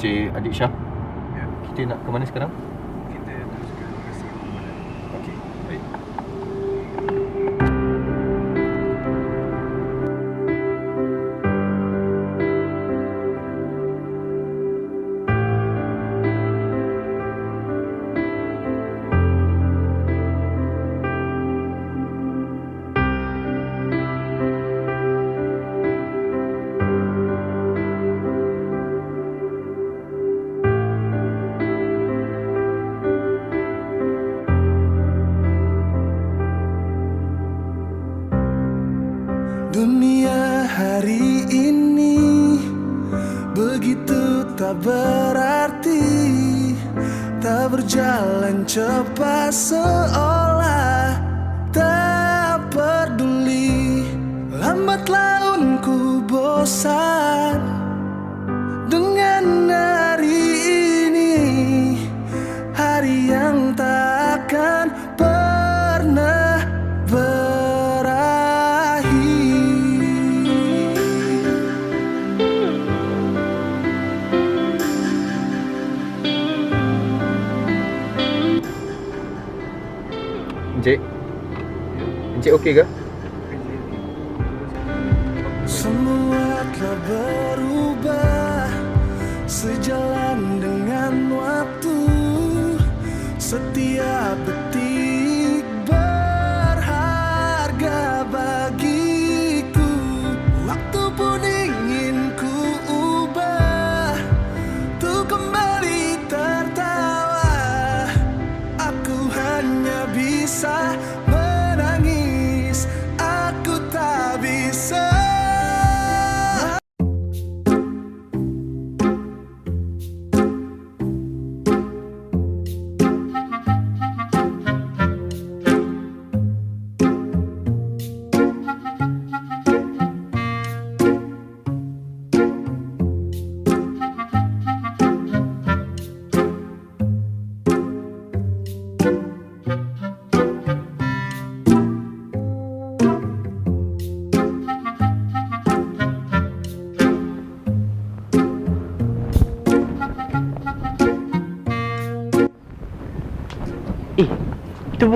Encik Adik Syah. Ya. Kita nak ke mana sekarang? Encik okey ke?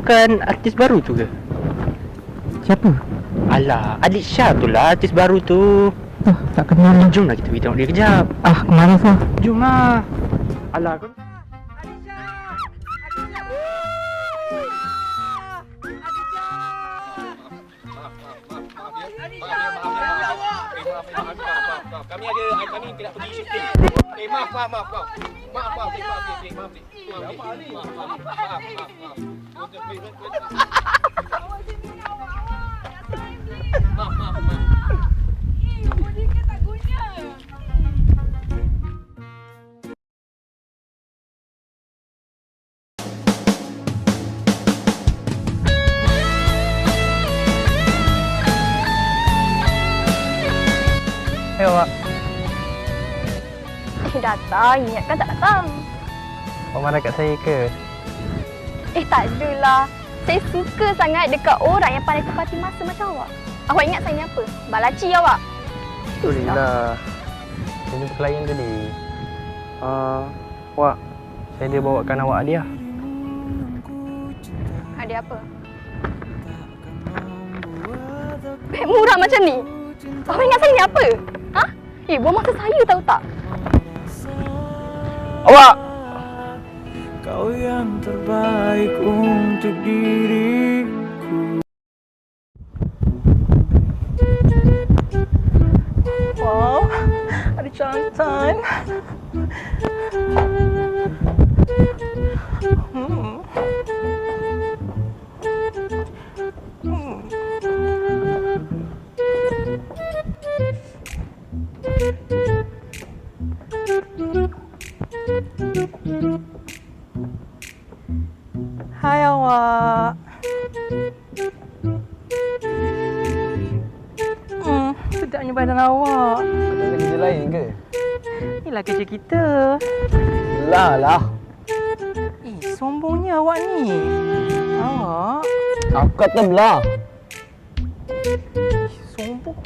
Bukan artis baru tu ke? Siapa? Alah, Adik Syah tu lah artis baru tu. Oh, tak kenal Eh, lah. jom lah kita pergi tengok dia kejap. Ah, kemana tu? Jom lah. Alah, kau... Kami ada kami tidak pergi syuting. Eh maaf maaf maaf maaf. Maaf maaf maaf maaf maaf maaf. Maaf maaf maaf maaf maaf maaf. Maaf maaf maaf. Eh, awak. Eh datang, ingatkan tak datang. Awak marah kat saya ke? Eh tak adalah. Saya suka sangat dekat orang yang pandai tepati masa macam awak. Awak ingat saya ni apa? Balaci awak. Sorry lah. Saya jumpa klien tadi. Uh, awak, saya dia bawakan awak hadiah. Ada apa? Beg murah macam ni? Awak ingat saya ni apa? Ha? Eh, buang masa saya tahu tak? Awak! Kau yang terbaik untuk diriku Wow, ada jantan. kau terbelah. Sombong.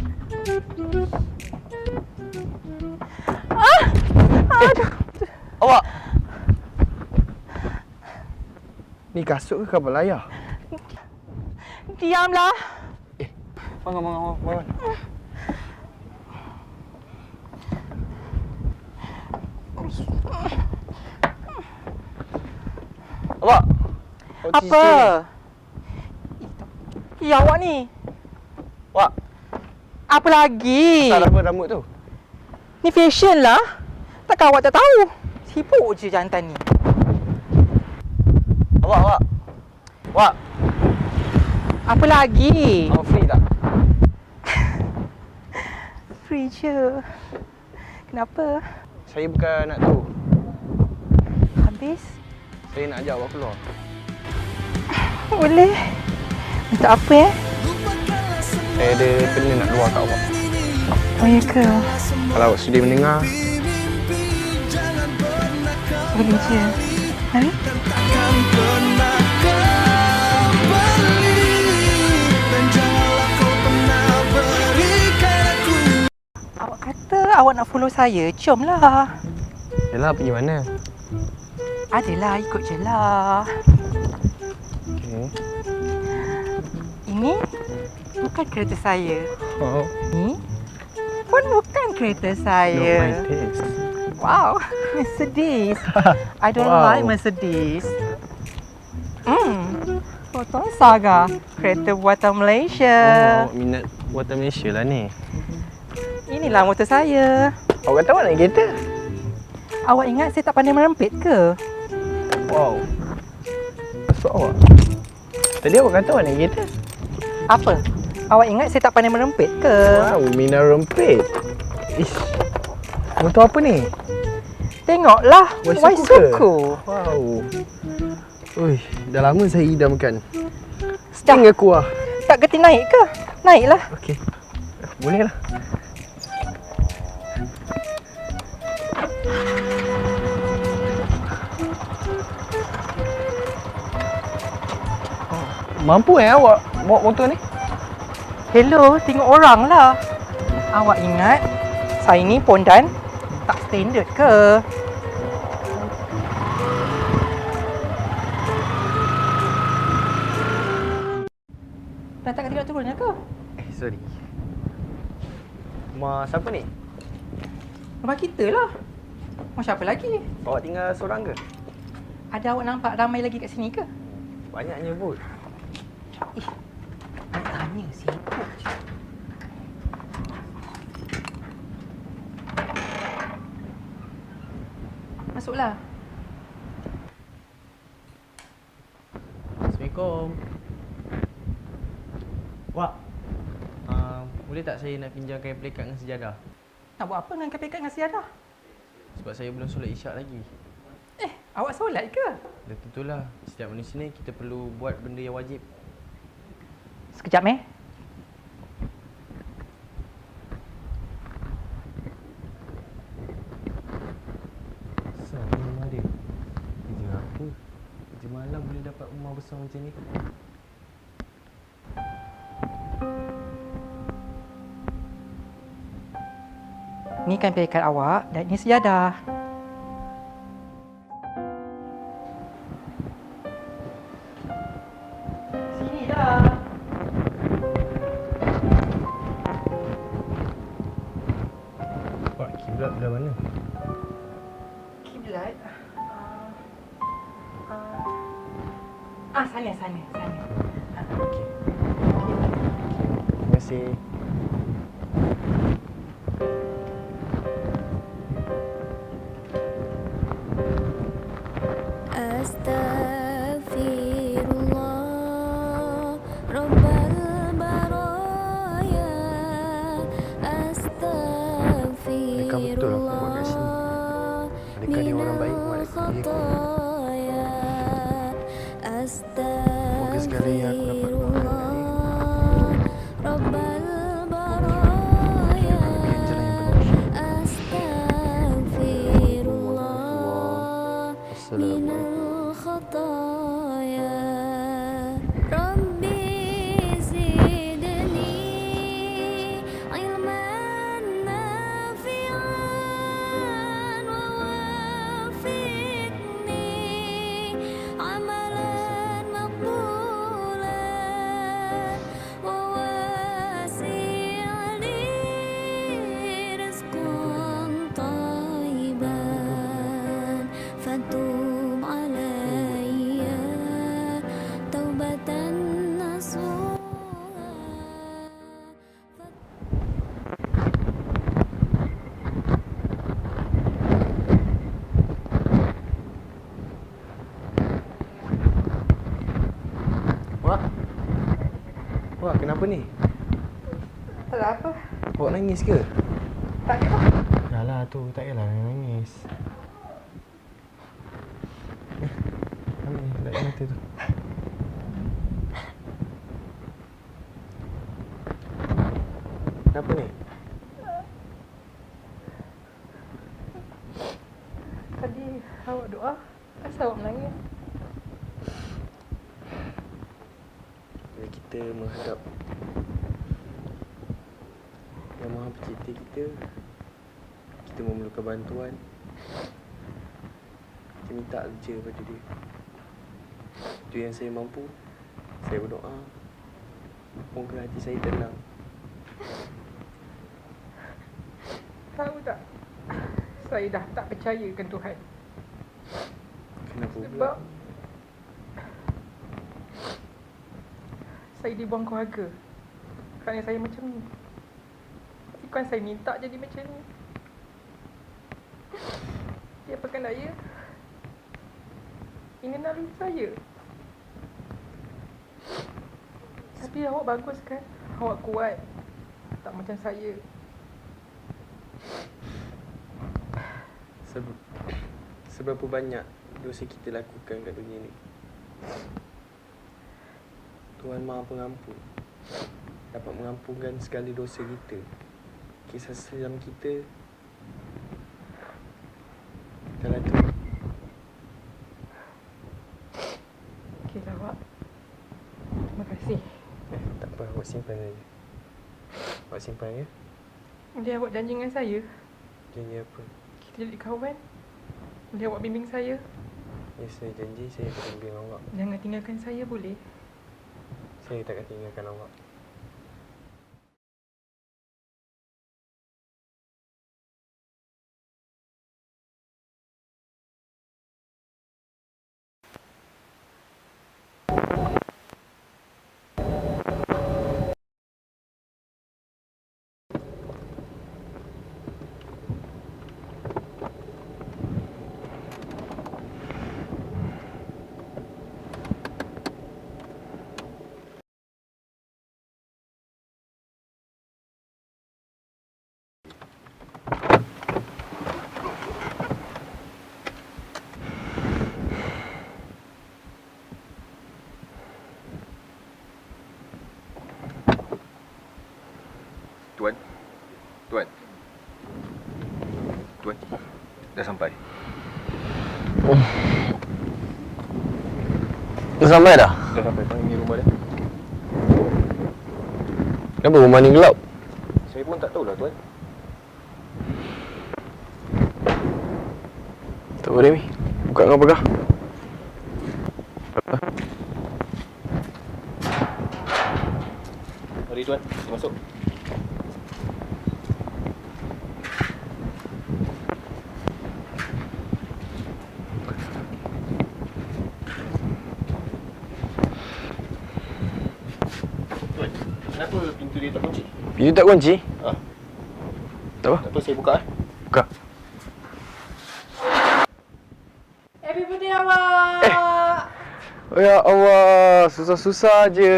Ah! Aduh. Awak. Ni kasut ke kapal layar? Diamlah. Eh, bangun, bangun, bangun. bangun. Awak. Apa? Situ. Ya awak ni. Wak, Apa lagi? tak apa rambut tu. Ni fashion lah. Takkan awak tak tahu? Sibuk je jantan ni. Awak, awak. Wak, Apa lagi? awak free tak? Free je. Kenapa? Saya bukan nak tu. Habis? Saya nak ajak awak keluar. Boleh. Untuk apa eh? Saya ada benda nak luar kat awak. Oh ya ke? Kalau awak sudi mendengar, Boleh je. Mari. Awak kata awak nak follow saya. Jom lah. Yelah, pergi mana? Adalah, ikut je lah. Ini bukan kereta saya. Oh, Ni pun bukan kereta saya. Wow, Mercedes. I don't Wow. like Mercedes. Hmm, Foto Saga, kereta buatan Malaysia. Oh, minat buatan Malaysia lah ni. Inilah motor saya. Awak kata naik kereta? Awak ingat saya tak pandai merempit ke? Wow. Masuk awak. Tadi awak kata awak naik kereta? Apa? Awak ingat saya tak pandai merempit ke? Wow, Mina rempit. Ish. Motor apa ni? Tengoklah, Waisuku Waisuku. Wow. Ui, dah lama saya idamkan. Sting aku lah. Tak gerti naik ke? Naiklah. Okey. Boleh lah. Mampu eh awak bawa motor ni? Hello, tengok orang lah. Awak ingat saya ni pondan tak standard ke? Dah tak tidak turunnya ke? Eh, sorry. Rumah siapa ni? Rumah kita lah. Mau siapa lagi? Awak tinggal seorang ke? Ada awak nampak ramai lagi kat sini ke? Banyaknya pun. Nak tanya sibuk je. Masuklah. Assalamualaikum. Wak. Uh, boleh tak saya nak pinjamkan plekat dengan sejadah? Nak buat apa dengan kapikat dengan siadah? Sebab saya belum solat isyak lagi. Eh, awak solat ke? Dah tentulah, setiap manusia ni kita perlu buat benda yang wajib. Sekejap eh. Ni kan pekat awak dan ni sejadah. Adakah betul Kenapa ni? Tak ada apa. Awak nangis ke? Tak ada. Dah lah tu, tak payahlah nangis. Eh, Ambil ni, letak mata tu. Kenapa ni? Tadi awak doa. Asal awak menangis? Bila kita menghadap Yang Pencipta kita Kita memerlukan bantuan Kita minta je pada dia Itu yang saya mampu Saya berdoa Moga hati saya tenang Tahu tak? Saya dah tak percayakan Tuhan. Kenapa pula? Sebab saya dibuang keluarga kerana saya macam ni. Bukan saya minta jadi macam ni. Dia apakan daya? Ini naluri saya. Tapi awak bagus kan? Awak kuat. Tak macam saya. Seberapa banyak dosa kita lakukan kat dunia ni Tuhan Maha Pengampun Dapat mengampunkan segala dosa kita Kisah selam kita Kala tu Okeylah awak. Terima kasih. eh, Tak apa, awak simpan saja Awak simpan ya Boleh awak janji dengan saya? Janji apa Kita jadi kawan? Boleh awak bimbing saya? Ya saya janji saya akan bimbing awak Jangan tinggalkan saya boleh? Saya takkan tinggalkan awak Tuan. Tuan. Tuan. Dah sampai. Dah sampai dah? Dah sampai. Tuan ni rumah dia. Kenapa rumah ni gelap? Saya pun tak tahulah tuan. Tak boleh Mi. Buka kau pegang. Mari tuan, masuk. Tuan, kenapa pintu dia tak kunci? Pintu tak kunci? Ha? Tak apa. Tak apa, saya buka eh. Buka. Happy birthday awak! Eh. Oh ya Allah, susah-susah je.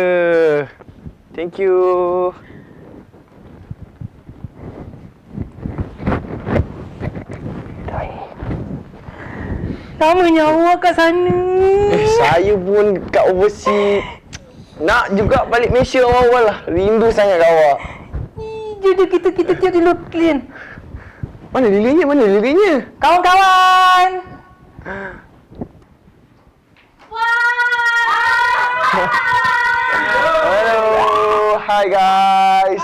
Thank you. Lamanya awak kat sana. Eh, saya pun kat overseas. Nak juga balik Malaysia awal-awal lah. Rindu sangat kat awak. Jadi kita kita tiap dulu clean. Mana lilinya? Mana lilinya? Kawan-kawan. Hello. Hi guys.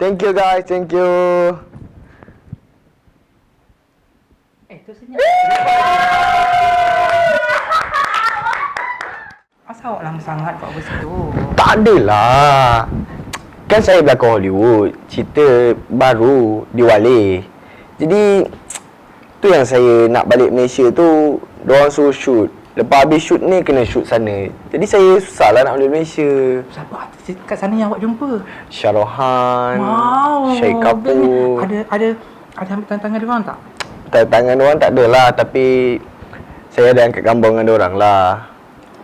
Thank you guys, thank you. Eh, tu senyap. Asal awak lama sangat buat apa situ? Tak adalah. Kan saya berlakon Hollywood. Cerita baru di Wale. Jadi Tu yang saya nak balik Malaysia tu Diorang suruh shoot Lepas habis shoot ni kena shoot sana Jadi saya susah lah nak balik Malaysia Siapa artis kat sana yang awak jumpa? Syarohan Wow. Syed Kapoor Ada ada ada ambil tangan dia orang tak? Tanda tangan diorang tak ada lah Tapi Saya ada angkat gambar dengan diorang lah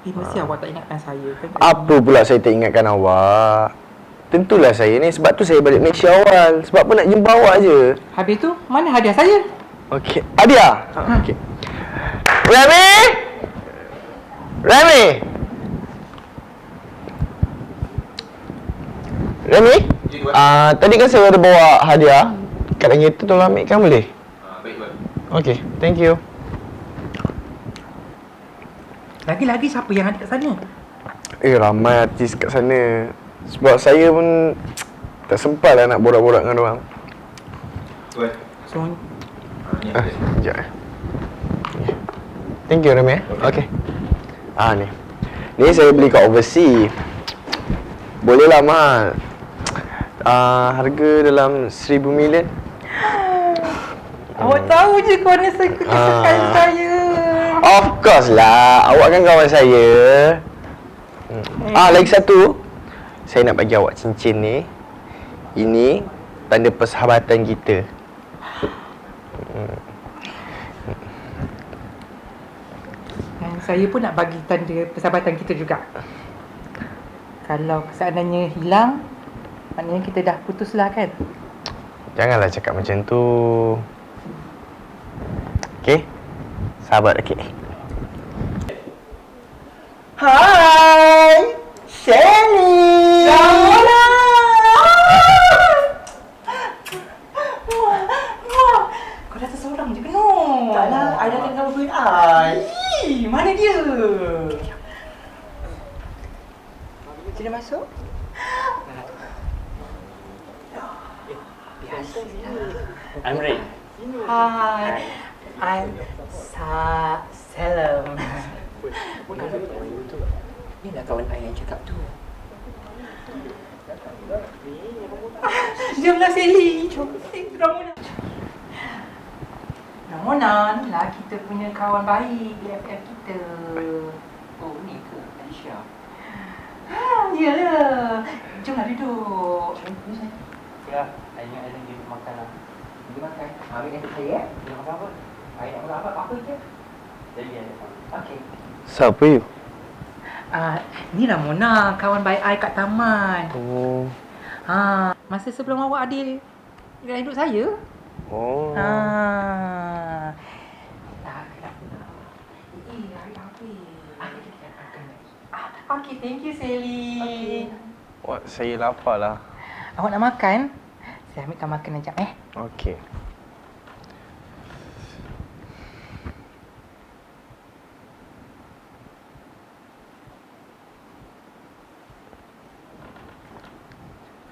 Tapi mesti awak tak ingatkan saya kan? Apa pula saya tak ingatkan awak Tentulah saya ni Sebab tu saya balik Malaysia awal Sebab apa nak jumpa awak je Habis tu mana hadiah saya? Okey Adia ha. Okey Remy Remy Remy Ah, Tadi kan saya ada bawa hadiah Kat dalam kereta tolong ambilkan boleh? Ah, baik, baik. Okey, thank you. Lagi-lagi siapa yang ada kat sana? Eh, ramai artis kat sana. Sebab saya pun tak sempat lah nak borak-borak dengan orang. Tuan. So, Ah, Ah, sekejap eh. Thank you, Remy. eh. Okey. Ah, ni. Ni saya beli kat overseas. Boleh lah, mahal. Ah, harga dalam 1000 million. awak tahu je kawan saya kesukaan Ah. saya. Of course lah. Awak kan kawan saya. Hmm. Ah, lagi satu. Saya nak bagi awak cincin ni. Ini tanda persahabatan kita. Dan saya pun nak bagi tanda persahabatan kita juga. Kalau seandainya hilang, maknanya kita dah putus lah kan? Janganlah cakap macam tu. Okey? Sahabat okey. Hai! Sally! Ramona! Kau dah seorang je kena. Tak lah, I dah tengah duit I. Ih, mana dia? Sini masuk. Biasa I'm Ray. Hai. I'm Sa Salam. Ni lah kawan I yang cakap tu. Diamlah Sally. Cantik Ramona. Ramona, ni lah kita punya kawan baik BFF kita. Oh, ni ke Alicia? Ha, iyalah. Jomlah duduk. Ya, I ingat I lagi makan lah. Pergi makan. Ambil yang saya eh. Dia makan apa? I nak makan apa? Apa je? Jadi ada. Okey. Siapa you? Ah, ni lah Mona, kawan baik I kat taman. Oh. Ha, masa sebelum awak ada dalam hidup saya. Oh. Tak kenapa. Eh, hari apa? Ah, Okey, thank you Sally. Wah, saya lapar lah. Awak nak makan? Saya ambilkan makan sekejap eh. Okey.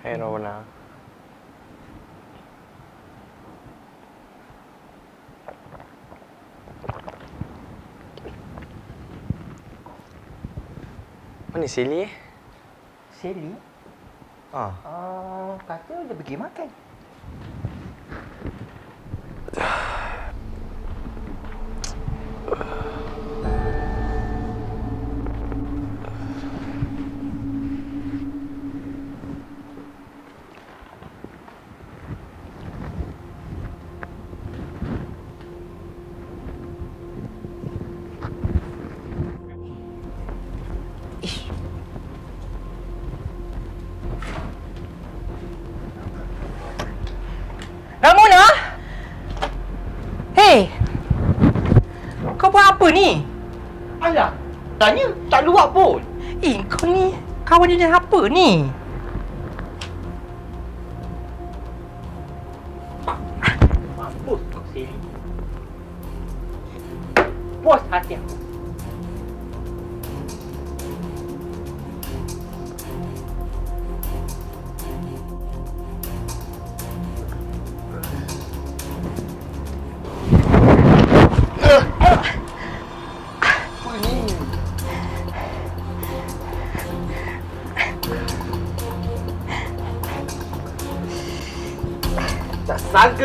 Hai Rona. Mana Sally eh? Sally? Ah. Uh, kata dia pergi makan. Apa ni? Alah, tanya tak luak pun. Eh, kau ni kawan dia apa ni? Mampus kau Sally. Puas hati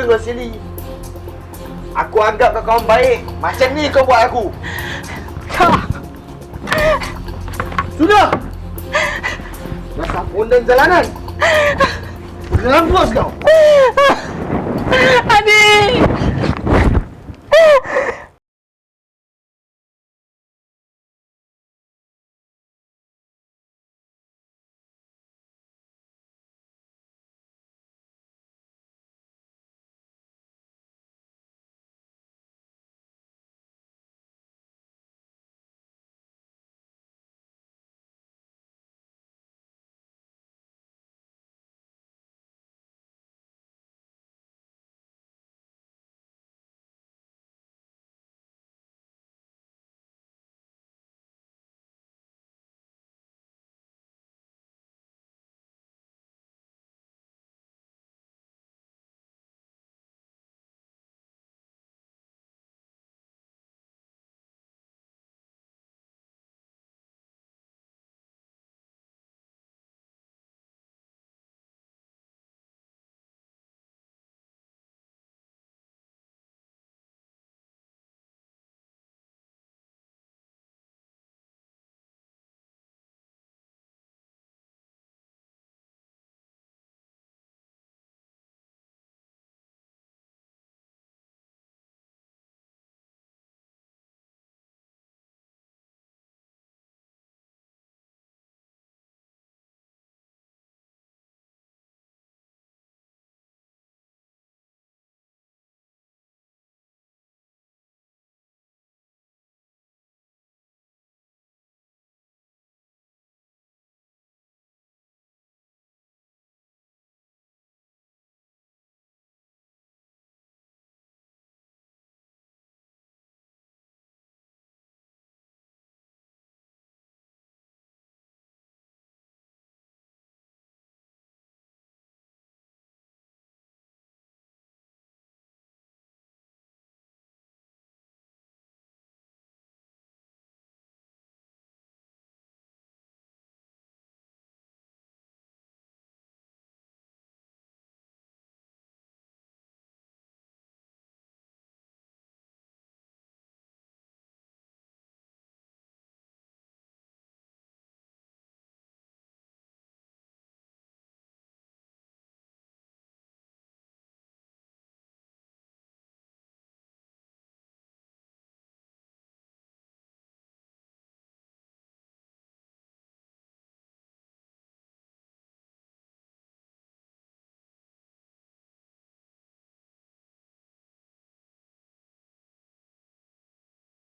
kau Sally. Aku anggap kau kawan baik. Macam ni kau buat aku. Sudah. Dasar pondan jalanan. Gerampus kau. Adik!